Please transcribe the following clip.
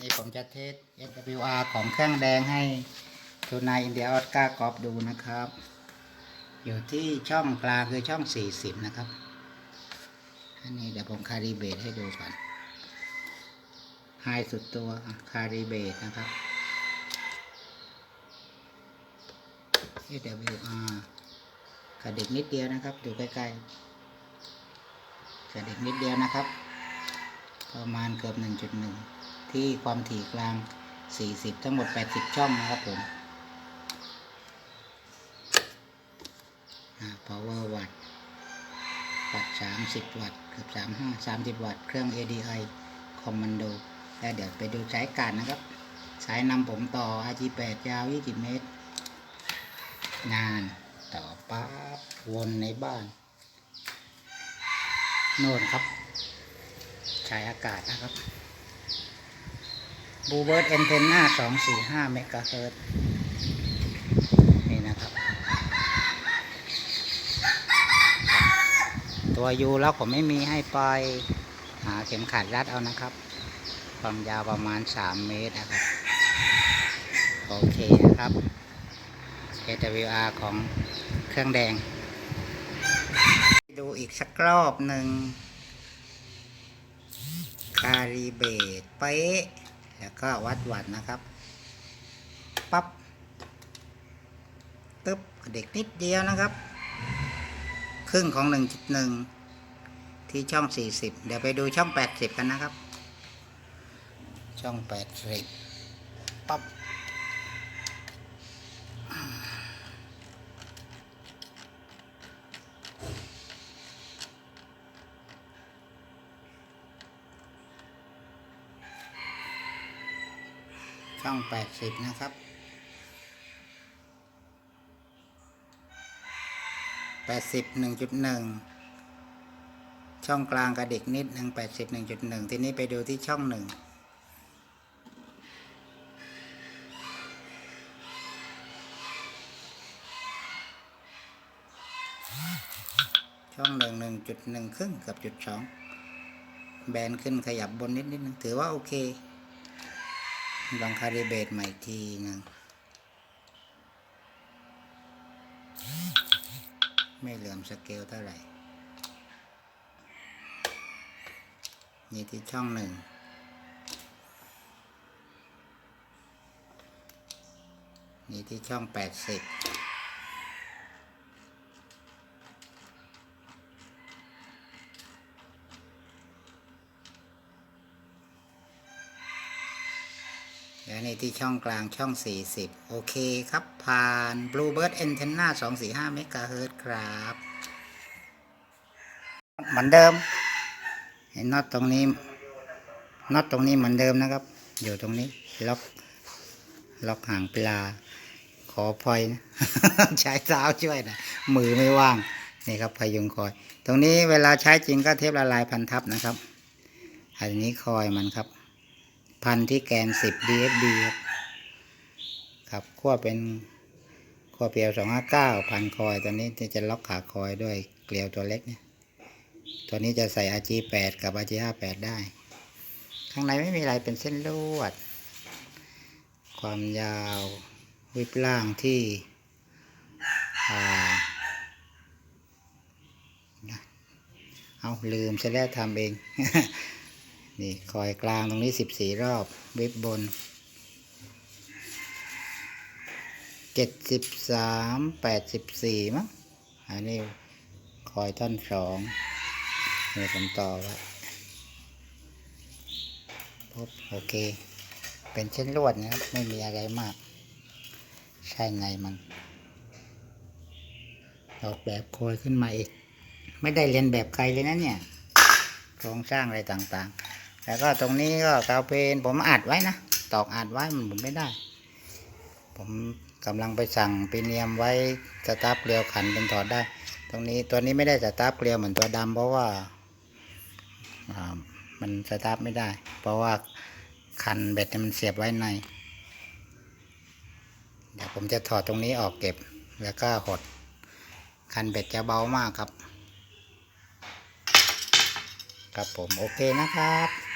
นี่ผมจะเทส SWR ของเครื่องแดงให้ทูนายอินเดียออสการ์กอฟดูนะครับ อยู่ที่ช่องกลางคือช่อง 40 นะครับ อันนี้เดี๋ยวผมคาริเบตให้ดูก่อนไฮสุดตัวคาริเบตนะครับ SWR กระดิกนิดเดียวนะครับ ดูใกล้ๆกระดิกนิดเดียวนะครับ ประมาณเกือบ 1.1 ที่ความถี่กลาง 40 ทั้งหมด 80 ช่องนะครับผม power วัตต์วัตต์30 วัตต์เกือบ35 30 วัตต์เครื่อง ADI Commando แล้วเดี๋ยวไปดูสายการนะครับ สายนำผมต่อ RG8 ยาว 20 เมตร งานต่อปั๊บวนในบ้าน โน่นครับ ใช้อากาศนะครับ บูเบิร์ตเอนเทนนา245 เมกะเฮิรตซ์นี่นะครับ ตัวยูแล้วผมไม่มีให้ปล่อยหาเข็มขัดรัดเอานะครับ ความยาวประมาณ 3 เมตรนะครับ โอเคนะครับ AWR ของเครื่องแดง ดูอีกสักรอบหนึ่งคาริเบตเป๊ะ แล้วก็วัดวัดนะครับปับ๊บตึ๊บเด็กนิดเดียวนะครับ ครึ่งของ 1.1 ที่ช่อง 40 เดี๋ยวไปดูช่อง 80 กันนะครับ ช่อง 80 ปับ๊บ ช่อง 80 นะครับ80 1.1 ช่องกลางกระดิกนิดหนึ่ง80 1.1 ทีนี้ไปดูที่ช่องหนึ่งช่องหนึ่งหนึ่งจุดหนึ่งครึ่งกับจุดสองแบนขึ้นขยับบนนิดนิดนึงถือว่าโอเค ลองคาลิเบตใหม่ทีหนึ่งไม่เหลื่อมสเกลเท่าไหร่ นี่ที่ช่องหนึ่ง นี่ที่ช่องแปดสิบ และในที่ช่องกลางช่อง 40 โอเคครับ ผ่าน Bluebird Antenna 245 MHz ครับ เหมือนเดิม เห็นน็อตตรงนี้น็อตตรงนี้เหมือนเดิมนะครับ อยู่ตรงนี้ ล็อกล็อกห่างปลา ขอพลอยนะใช้เท้าช่วยนะมือไม่ว่าง นี่ครับพยุงคอย ตรงนี้เวลาใช้จริงก็เทปละลายพันทับนะครับ อันนี้คอยมันครับ พันที่แกน 10 DFD ครับครับขั้วเป็นขั้วเปลียว 259 พันคอยตัวนี้จะล็อกขาคอยด้วยเกลียวตัวเล็กเนี่ยตัวนี้จะใส่ RG8 กับ RG58 ได้ ข้างในไม่มีอะไรเป็นเส้นลวด ความยาววิบล่างที่อ่าเอาลืมจะแล้วทำเอง นี่คอยกลางตรงนี้สิบสี่รอบวิบบนเจ็ดสิบสามแปดสิบสี่มั้งอันนี้คอยท่อนสองนี่ผมต่อไว้ปุ๊บโอเค เป็นเช่นลวดนะครับ ไม่มีอะไรมาก ใช่ไงมัน ออกแบบคอยขึ้นมาอีก ไม่ได้เรียนแบบใครเลยนะเนี่ยโครงสร้างอะไรต่างๆ แล้วก็ตรงนี้ก็กาวเพนผมอัดไว้นะ ตอกอัดไว้มันผมไม่ได้ ผมกำลังไปสั่งไปเนียมไว้สตาร์ทเกลียวขันเป็นถอดได้ ตรงนี้ตัวนี้ไม่ได้สตาร์ทเกลียวเหมือนตัวดำเพราะว่าอ่ามันสตาร์ทไม่ได้ เพราะว่าคันเบ็ดมันเสียบไว้ใน เดี๋ยวผมจะถอดตรงนี้ออกเก็บแล้วก็หด คันเบ็ดจะเบามากครับ ครับผมโอเคนะครับ